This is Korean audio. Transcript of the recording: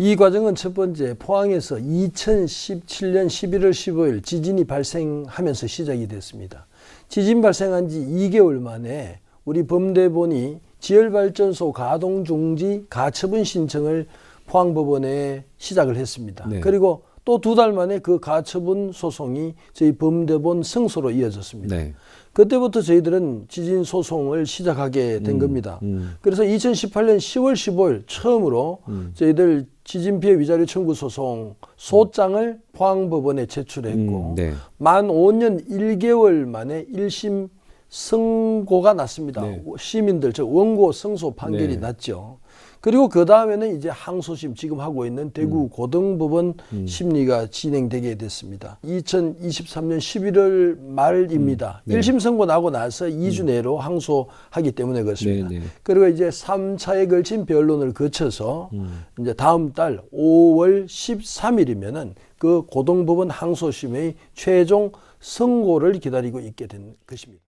이 과정은 첫 번째 포항에서 2017년 11월 15일 지진이 발생하면서 시작이 됐습니다. 지진 발생한 지 2개월 만에 우리 범대본이 지열발전소 가동 중지 가처분 신청을 포항법원에 시작을 했습니다. 네. 그리고 또 두 달 만에 그 가처분 소송이 저희 범대본 승소로 이어졌습니다. 네. 그때부터 저희들은 지진 소송을 시작하게 된 겁니다. 음. 그래서 2018년 10월 15일 처음으로 저희들 지진 피해 위자료 청구 소송 소장을 포항법원에 제출했고 음, 네. 만 5년 1개월 만에 1심 승고가 났습니다. 네. 시민들 즉 원고 승소 판결이 네. 났죠. 그리고 그 다음에는 이제 항소심 지금 하고 있는 대구 음. 고등법원 심리가 진행되게 됐습니다. 2023년 11월 말입니다. 네. 음. 일 1심 선고 나고 나서 2주 내로 항소하기 때문에 그렇습니다. 네, 네. 그리고 이제 3차에 걸친 변론을 거쳐서 음. 이제 다음 달 5월 13일이면은 그 고등법원 항소심의 최종 선고를 기다리고 있게 된 것입니다.